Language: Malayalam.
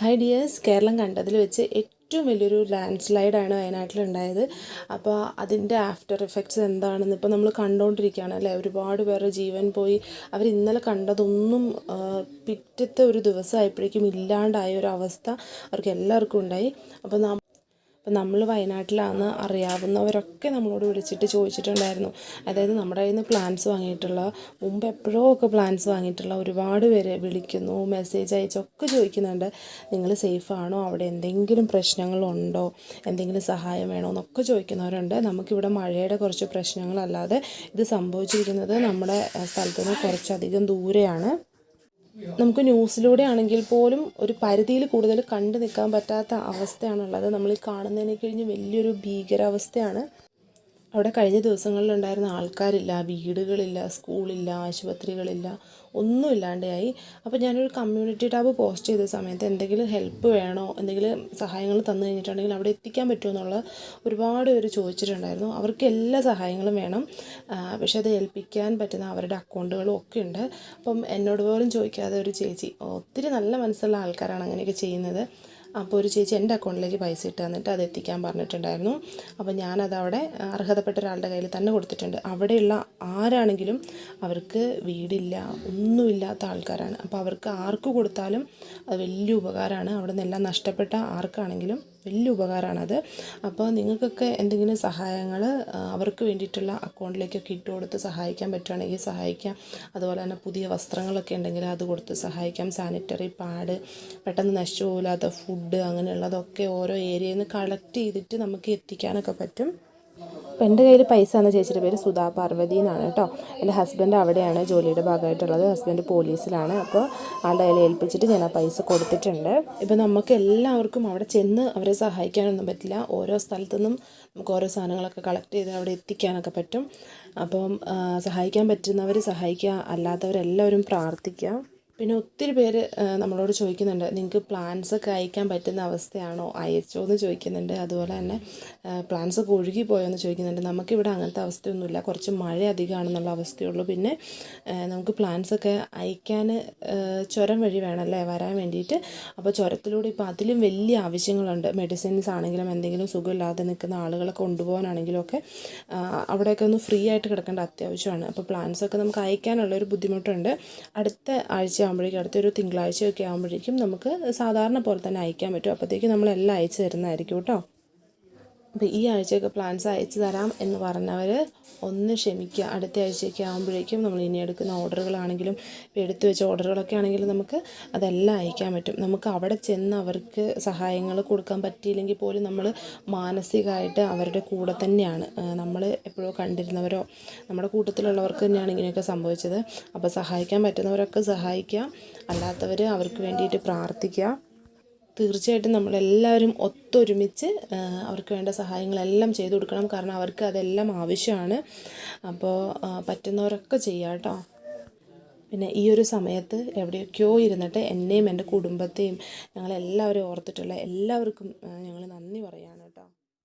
ഹൈ ഡിയേഴ്സ് കേരളം കണ്ടതിൽ വെച്ച് ഏറ്റവും വലിയൊരു ലാൻഡ് സ്ലൈഡാണ് വയനാട്ടിലുണ്ടായത്. അപ്പോൾ അതിന്റെ ആഫ്റ്റർ എഫക്ട്സ് എന്താണെന്ന് ഇപ്പോൾ നമ്മൾ കണ്ടുകൊണ്ടിരിക്കുകയാണ് അല്ലേ? ഒരുപാട് പേരുടെ ജീവൻ പോയി. അവർ ഇന്നലെ കണ്ടതൊന്നും പിറ്റത്തെ ഒരു ദിവസമായപ്പോഴേക്കും ഇല്ലാണ്ടായ ഒരു അവസ്ഥ അവർക്ക് എല്ലാവർക്കും ഉണ്ടായി. അപ്പോൾ അപ്പം നമ്മൾ വയനാട്ടിലാണെന്ന് അറിയാവുന്നവരൊക്കെ നമ്മളോട് വിളിച്ചിട്ട് ചോദിച്ചിട്ടുണ്ടായിരുന്നു. അതായത് നമ്മുടെ കയ്യിൽ നിന്ന് പ്ലാൻസ് വാങ്ങിയിട്ടുള്ള മുമ്പ് എപ്പോഴോ ഒക്കെ പ്ലാൻസ് വാങ്ങിയിട്ടുള്ള ഒരുപാട് പേര് വിളിക്കുന്നു മെസ്സേജ് അയച്ചൊക്കെ ചോദിക്കുന്നുണ്ട്. നിങ്ങൾ സേഫ് ആണോ? അവിടെ എന്തെങ്കിലും പ്രശ്നങ്ങളുണ്ടോ എന്തെങ്കിലും സഹായം വേണോ? എന്നൊക്കെ ചോദിക്കുന്നവരുണ്ട്. നമുക്കിവിടെ മഴയുടെ കുറച്ച് പ്രശ്നങ്ങളല്ലാതെ ഇത് സംഭവിച്ചിരിക്കുന്നത് നമ്മുടെ സ്ഥലത്തുനിന്ന് സ്ഥലത്ത് നിന്ന് കുറച്ചധികം ദൂരെയാണ്. നമുക്ക് ന്യൂസിലൂടെ ആണെങ്കിൽ പോലും ഒരു പരിധിയിൽ കൂടുതൽ കണ്ടു നിൽക്കാൻ പറ്റാത്ത അവസ്ഥയാണുള്ളത്. നമ്മൾ ഈ കാണുന്നതിനെ കഴിഞ്ഞ് വലിയൊരു ഭീകരാവസ്ഥയാണ് അവിടെ കഴിഞ്ഞ ദിവസങ്ങളിലുണ്ടായിരുന്ന ആൾക്കാരില്ല വീടുകളില്ല സ്കൂളില്ല ആശുപത്രികളില്ല ഒന്നും ഇല്ലാണ്ടായി. അപ്പോൾ ഞാനൊരു കമ്മ്യൂണിറ്റി ടാബ് പോസ്റ്റ് ചെയ്ത സമയത്ത് എന്തെങ്കിലും ഹെൽപ്പ് വേണോ എന്തെങ്കിലും സഹായങ്ങൾ തന്നു കഴിഞ്ഞിട്ടുണ്ടെങ്കിൽ അവിടെ എത്തിക്കാൻ പറ്റുമോ എന്നുള്ള ഒരുപാട് പേര് ചോദിച്ചിട്ടുണ്ടായിരുന്നു. അവർക്ക് എല്ലാ സഹായങ്ങളും വേണം. പക്ഷേ അത് ഏൽപ്പിക്കാൻ പറ്റുന്ന അവരുടെ അക്കൗണ്ടുകളും ഒക്കെ ഉണ്ട്. അപ്പം എന്നോട് പോലും ചോദിക്കാതെ ഒരു ചേച്ചി ഒത്തിരി നല്ല മനസ്സുള്ള ആൾക്കാരാണ് അങ്ങനെയൊക്കെ ചെയ്യുന്നത്. അപ്പോൾ ഒരു ചേച്ചി എന്റെ അക്കൗണ്ടിലേക്ക് പൈസ ഇട്ട് തന്നിട്ട് അത് എത്തിക്കാൻ പറഞ്ഞിട്ടുണ്ടായിരുന്നു. അപ്പോൾ ഞാനത് അവിടെ അർഹതപ്പെട്ട ഒരാളുടെ കയ്യിൽ തന്നെ കൊടുത്തിട്ടുണ്ട്. അവിടെയുള്ള ആരാണെങ്കിലും അവർക്ക് വീടില്ല ഒന്നുമില്ലാത്ത ആൾക്കാരാണ്. അപ്പോൾ അവർക്ക് ആർക്ക് കൊടുത്താലും അത് വലിയ ഉപകാരമാണ്. അവിടെ നിന്നെല്ലാം നഷ്ടപ്പെട്ട ആർക്കാണെങ്കിലും വലിയ ഉപകാരമാണത് അപ്പോൾ നിങ്ങൾക്കൊക്കെ എന്തെങ്കിലും സഹായങ്ങൾ അവർക്ക് വേണ്ടിയിട്ടുള്ള അക്കൗണ്ടിലേക്കൊക്കെ ഇട്ട് കൊടുത്ത് സഹായിക്കാൻ പറ്റുകയാണെങ്കിൽ സഹായിക്കാം. അതുപോലെ തന്നെ പുതിയ വസ്ത്രങ്ങളൊക്കെ ഉണ്ടെങ്കിൽ അത് കൊടുത്ത് സഹായിക്കാം. സാനിറ്ററി പാഡ് പെട്ടെന്ന് നശിച്ചു പോകില്ലാത്ത ഫുഡ് അങ്ങനെയുള്ളതൊക്കെ ഓരോ ഏരിയയിൽ നിന്ന് കളക്ട് ചെയ്തിട്ട് നമുക്ക് എത്തിക്കാനൊക്കെ പറ്റും. അപ്പം എന്റെ കയ്യിൽ പൈസ എന്ന ചേച്ചിയുടെ പേര് സുധാ പാർവതി എന്നാണ് കേട്ടോ. എന്റെ ഹസ്ബൻഡ് അവിടെയാണ് ജോലിയുടെ ഭാഗമായിട്ടുള്ളത്. ഹസ്ബൻഡ് പോലീസിലാണ്. അപ്പോൾ ആളുടെ കയ്യിൽ ഏൽപ്പിച്ചിട്ട് ഞാൻ ആ പൈസ കൊടുത്തിട്ടുണ്ട്. ഇപ്പം നമുക്ക് എല്ലാവർക്കും അവിടെ ചെന്ന് അവരെ സഹായിക്കാനൊന്നും പറ്റില്ല. ഓരോ സ്ഥലത്തുനിന്നും നമുക്ക് ഓരോ സാധനങ്ങളൊക്കെ കളക്ട് ചെയ്ത് അവിടെ എത്തിക്കാനൊക്കെ പറ്റും. അപ്പം സഹായിക്കാൻ പറ്റുന്നവർ സഹായിക്കുക. അല്ലാത്തവരെല്ലാവരും പ്രാർത്ഥിക്കുക. പിന്നെ ഒത്തിരി പേര് നമ്മളോട് ചോദിക്കുന്നുണ്ട് നിങ്ങൾക്ക് പ്ലാൻസ് ഒക്കെ അയക്കാൻ പറ്റുന്ന അവസ്ഥയാണോ? അയച്ചോ എന്ന് ചോദിക്കുന്നുണ്ട്. അതുപോലെ തന്നെ പ്ലാൻസ് ഒക്കെ ഒഴുകി പോയോ എന്ന് ചോദിക്കുന്നുണ്ട്. നമുക്കിവിടെ അങ്ങനത്തെ അവസ്ഥയൊന്നുമില്ല. കുറച്ച് മഴ അധികമാണെന്നുള്ള അവസ്ഥയുള്ളൂ. പിന്നെ നമുക്ക് പ്ലാൻസ് ഒക്കെ അയക്കാൻ ചുരം വഴി വേണമല്ലേ വരാൻ വേണ്ടിയിട്ട്? അപ്പോൾ ചുരത്തിലൂടെ ഇപ്പോൾ അതിലും വലിയ ആവശ്യങ്ങളുണ്ട്. മെഡിസിൻസ് ആണെങ്കിലും എന്തെങ്കിലും സുഖമില്ലാതെ നിൽക്കുന്ന ആളുകളെ കൊണ്ടുപോകാനാണെങ്കിലും ഒക്കെ അവിടെയൊക്കെ ഒന്ന് ഫ്രീ ആയിട്ട് കിടക്കേണ്ട അത്യാവശ്യമാണ്. അപ്പോൾ പ്ലാൻസ് ഒക്കെ നമുക്ക് അയക്കാനുള്ള ഒരു ബുദ്ധിമുട്ടുണ്ട്. അടുത്ത ആഴ്ച ആകുമ്പോഴേക്കും അടുത്തൊരു തിങ്കളാഴ്ചയൊക്കെ ആകുമ്പോഴേക്കും നമുക്ക് സാധാരണ പോലെ തന്നെ അയക്കാൻ പറ്റും. അപ്പോഴത്തേക്കും നമ്മളെല്ലാം അയച്ചു തരുന്നതായിരിക്കും കേട്ടോ. അപ്പോൾ ഈ ആഴ്ചയൊക്കെ പ്ലാൻസ് അയച്ചു തരാം എന്ന് പറഞ്ഞവർ ഒന്ന് ക്ഷമിക്കുക. അടുത്ത ആഴ്ചയൊക്കെ ആകുമ്പോഴേക്കും നമ്മൾ ഇനി എടുക്കുന്ന ഓർഡറുകളാണെങ്കിലും എടുത്തു വെച്ച ഓർഡറുകളൊക്കെ ആണെങ്കിലും നമുക്ക് അതെല്ലാം അയക്കാൻ പറ്റും. നമുക്ക് അവിടെ ചെന്ന് അവർക്ക് സഹായങ്ങൾ കൊടുക്കാൻ പറ്റിയില്ലെങ്കിൽ പോലും നമ്മൾ മാനസികമായിട്ട് അവരുടെ കൂടെ തന്നെയാണ്. നമ്മൾ എപ്പോഴോ കണ്ടിരുന്നവരോ നമ്മുടെ കൂട്ടത്തിലുള്ളവർക്ക് തന്നെയാണ് ഇങ്ങനെയൊക്കെ സംഭവിച്ചത്. അപ്പോൾ സഹായിക്കാൻ പറ്റുന്നവരൊക്കെ സഹായിക്കുക. അല്ലാത്തവർ അവർക്ക് വേണ്ടിയിട്ട് പ്രാർത്ഥിക്കുക. തീർച്ചയായിട്ടും നമ്മളെല്ലാവരും ഒത്തൊരുമിച്ച് അവർക്ക് വേണ്ട സഹായങ്ങളെല്ലാം ചെയ്തു കൊടുക്കണം. കാരണം അവർക്ക് അതെല്ലാം ആവശ്യമാണ്. അപ്പോൾ പറ്റുന്നവരൊക്കെ ചെയ്യാം കേട്ടോ. പിന്നെ ഈ ഒരു സമയത്ത് എവിടെയൊക്കെയോ ഇരുന്നിട്ട് എന്നെയും എന്റെ കുടുംബത്തെയും ഞങ്ങളെല്ലാവരും ഓർത്തിട്ടുള്ള എല്ലാവർക്കും ഞങ്ങൾ നന്ദി പറയാണ് കേട്ടോ.